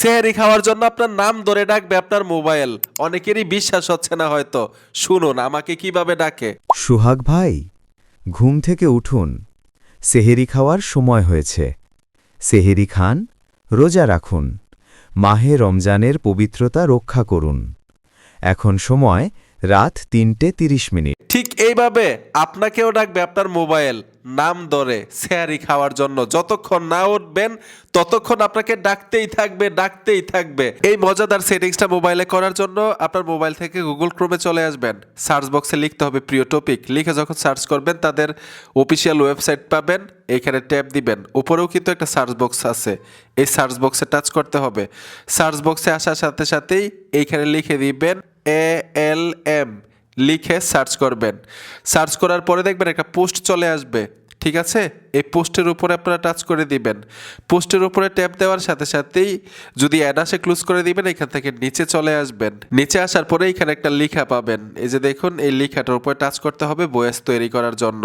সেহারি খাওয়ার জন্য আপনার নাম ধরে ডাকবে আপনার মোবাইল। অনেকেরই বিশ্বাস হচ্ছে না হয়তো। শুনুন, আমাকে কীভাবে ডাকে? সুহাগ ভাই, ঘুম থেকে উঠুন। সেহেরি খাওয়ার সময় হয়েছে। সেহেরি খান, রোজা রাখুন। মাহে রমজানের পবিত্রতা রক্ষা করুন। এখন সময় রাত তিনটে তিরিশ মিনিট। ঠিক এইভাবে আপনাকেও ডাকবে আপনার মোবাইল, নাম ধরে স্যারি খাওয়ার জন্য। যতক্ষণ না উঠবেন, ততক্ষণ আপনাকে ডাকতেই থাকবে ডাকতেই থাকবে। এই মজাদার সেটিংসটা মোবাইলে করার জন্য আপনার মোবাইল থেকে গুগল ক্রোমে চলে আসবেন। সার্চ বক্সে লিখতে হবে প্রিয় টপিক। লিখে যখন সার্চ করবেন, তাদের অফিসিয়াল ওয়েবসাইট পাবেন এইখানে ট্যাপ দিবেন। উপরেও কিন্তু একটা সার্চ বক্স আছে। এই সার্চ বক্সে টাচ করতে হবে। সার্চ বক্সে আসার সাথে সাথেই এইখানে লিখে দিবেন এ এল এম। লিখে সার্চ করবেন। সার্চ করার পরে দেখবেন একটা পোস্ট চলে আসবে। ঠিক আছে? এই পোস্টের উপরে আপনারা টাচ করে দিবেন। পোস্টের উপরে ট্যাপ দেওয়ার সাথে সাথেই যদি অ্যাড আসে ক্লোজ করে দিবেন, এখান থেকে নিচে চলে আসবেন। নিচে আসার পরে এখানে একটা লেখা পাবেন। এই যে দেখুন, এই লিখাটার উপরে টাচ করতে হবে বয়েস তৈরি করার জন্য।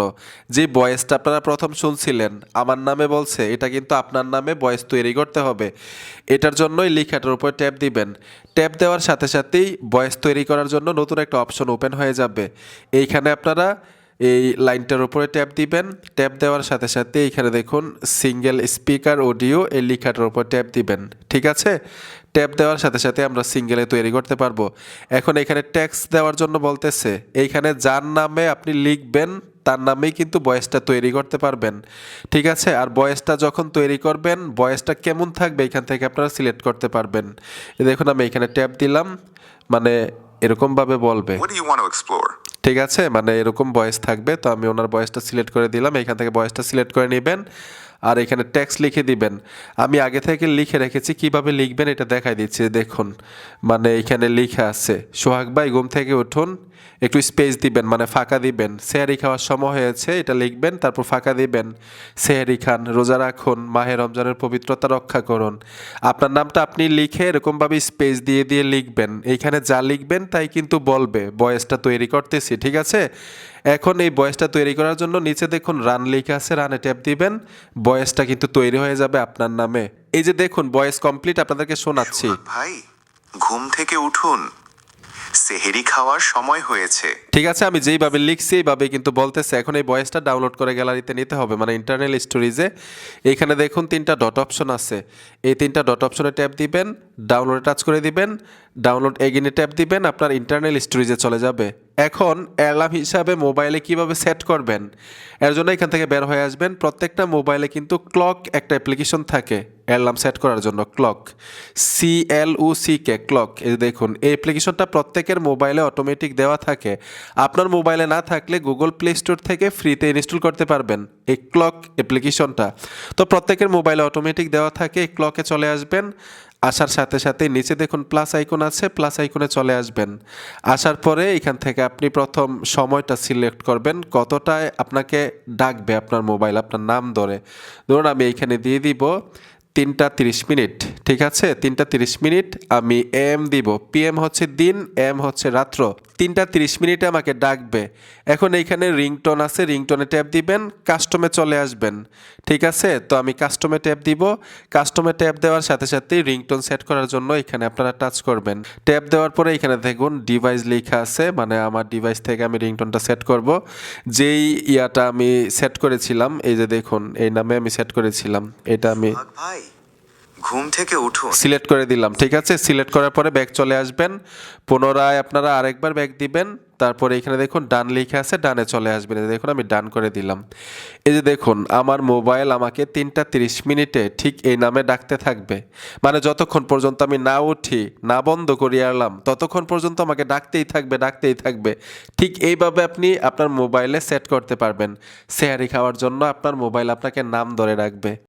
যে বয়েসটা আপনারা প্রথম শুনছিলেন, আমার নামে বলছে, এটা কিন্তু আপনার নামে বয়েস তৈরি করতে হবে। এটার জন্য এই লেখাটার উপরে ট্যাপ দিবেন। ট্যাপ দেওয়ার সাথে সাথেই বয়েস তৈরি করার জন্য নতুন একটা অপশন ওপেন হয়ে যাবে। এইখানে আপনারা এই লাইনটার উপরে ট্যাপ দিবেন। ট্যাপ দেওয়ার সাথে সাথে এইখানে দেখুন সিঙ্গেল স্পিকার অডিও এই লেখাটার উপর ট্যাপ দিবেন। ঠিক আছে? ট্যাপ দেওয়ার সাথে সাথে আমরা সিঙ্গেলে তৈরি করতে পারব। এখন এখানে ট্যাক্স দেওয়ার জন্য বলতেছে, এইখানে যার নামে আপনি লিখবেন, তার নামেই কিন্তু বয়েসটা তৈরি করতে পারবেন। ঠিক আছে? আর বয়েসটা যখন তৈরি করবেন বয়েসটা কেমন থাকবে এখান থেকে আপনারা সিলেক্ট করতে পারবেন। দেখুন, আমি এখানে ট্যাপ দিলাম মানে এরকমভাবে বলবে। ঠিক আছে? মানে এরকম বয়স থাকবে, তো আমি ওনার বয়সটা সিলেক্ট করে দিলাম। এখান থেকে বয়সটা সিলেক্ট করে নেবেন। আর এখানে ট্যাক্স লিখে দিবেন। আমি আগে থেকে লিখে রেখেছি, কীভাবে লিখবেন এটা দেখাই দিচ্ছি, দেখুন। মানে এখানে লিখা আছে, সোহাগ ভাই ঘুম থেকে উঠুন, একটু স্পেস দিবেন মানে ফাঁকা দিবেন। সেহারি খাওয়ার সময় হয়েছে, এটা লিখবেন, তারপর ফাঁকা দিবেন। সেহারি খান, রোজা রাখুন, মাহে রমজানের পবিত্রতা রক্ষা করুন। আপনার নামটা আপনি লিখে এরকমভাবে স্পেস দিয়ে দিয়ে লিখবেন। এইখানে যা লিখবেন তাই কিন্তু বলবে, বয়েসটা তৈরি করতেছি, ঠিক আছে? এখন এই বয়েসটা তৈরি করার জন্য নিচে দেখুন রান লেখা আছে, রানে ট্যাপ দিবেন। বয়েসটা কিন্তু তৈরি হয়ে যাবে আপনার নামে। এই যে দেখুন, বয়েস কমপ্লিট আপনাদেরকে শোনাচ্ছি। ভাই, ঘুম থেকে উঠুন। সেহেরি খাওয়ার সময় হয়েছে। ঠিক আছে, আমি যেইভাবে লিখছি এইভাবে কিন্তু বলতেছে, এখন এই ভয়েসটা ডাউনলোড করে গ্যালারিতে নিতে হবে। মানে ইন্টারনাল স্টোরেজে এখানে দেখুন তিনটা ডট অপশন আছে। এই তিনটা ডট অপশনে ট্যাপ দিবেন ডাউনলোডে টাচ করে দিবেন ডাউনলোড এগিনে ট্যাপ দিবেন, আপনার ইন্টারনাল স্টোরেজে চলে যাবে। এখন অ্যালার্ম হিসাবে মোবাইলে কীভাবে সেট করবেন? এর জন্য এখান থেকে বের হয়ে আসবেন। প্রত্যেকটা মোবাইলে কিন্তু ক্লক একটা অ্যাপ্লিকেশন থাকে। অ্যালার্ম সেট করার জন্য clock C L O C K clock. এই দেখুন, এই অ্যাপ্লিকেশনটা প্রত্যেকের মোবাইলে অটোমেটিক দেওয়া থাকে। আপনার মোবাইলে না থাকলে গুগল প্লে স্টোর থেকে ফ্রিতে ইনস্টল করতে পারবেন এই ক্লক অ্যাপ্লিকেশনটা। তো প্রত্যেকের মোবাইলে অটোমেটিক দেওয়া থাকে, এই ক্লকে চলে আসবেন। আসার সাথে সাথে নিচে দেখুন প্লাস আইকন আছে, প্লাস আইকনে চলে আসবেন। আসার পরে এখান থেকে আপনি প্রথম সময়টা সিলেক্ট করবেন, কতটায় আপনাকে ডাকবে আপনার মোবাইল, আপনার নাম ধরে। ধরুন আমি এইখানে দিয়ে দিব তিনটা তিরিশ মিনিট, ঠিক আছে? তিনটা তিরিশ মিনিট আমি এম দিব। পিএম হচ্ছে দিন এম হচ্ছে রাত্র। তিনটা তিরিশ মিনিটে আমাকে ডাকবে। এখন এইখানে রিংটোন আছে, রিংটোনে ট্যাপ দিবেন, কাস্টমে চলে আসবেন। ঠিক আছে? তো আমি কাস্টমে ট্যাপ দিব। কাস্টমে ট্যাপ দেওয়ার সাথে সাথেই রিংটোন সেট করার জন্য এখানে আপনারা টাচ করবেন। ট্যাপ দেওয়ার পরে এখানে দেখুন ডিভাইস লেখা আছে মানে আমার ডিভাইস থেকে আমি রিংটোনটা সেট করব। যেই ইয়াটা আমি সেট করেছিলাম, এই যে দেখুন, এই নামে আমি সেট করেছিলাম, এটা আমি ভাই ঘুম থেকে উঠুন। সিলেক্ট করে দিলাম, ঠিক আছে? সিলেক্ট করার পরে ব্যাগ চলে আসবেন। পুনরায় আপনারা আরেকবার ব্যাগ দিবেন। তারপরে এখানে দেখুন, ডান লিখে আছে, ডানে চলে আসবেন। দেখুন, আমি ডান করে দিলাম। এই যে দেখুন, আমার মোবাইল আমাকে তিনটা তিরিশ মিনিটে ঠিক এই নামে ডাকতে থাকবে। মানে যতক্ষণ পর্যন্ত আমি না উঠি, না বন্ধ করি আলাম ততক্ষণ পর্যন্ত আমাকে ডাকতেই থাকবে ডাকতেই থাকবে। ঠিক এইভাবে আপনি আপনার মোবাইলে সেট করতে পারবেন। সেহারি খাওয়ার জন্য আপনার মোবাইল আপনাকে নাম ধরে রাখবে।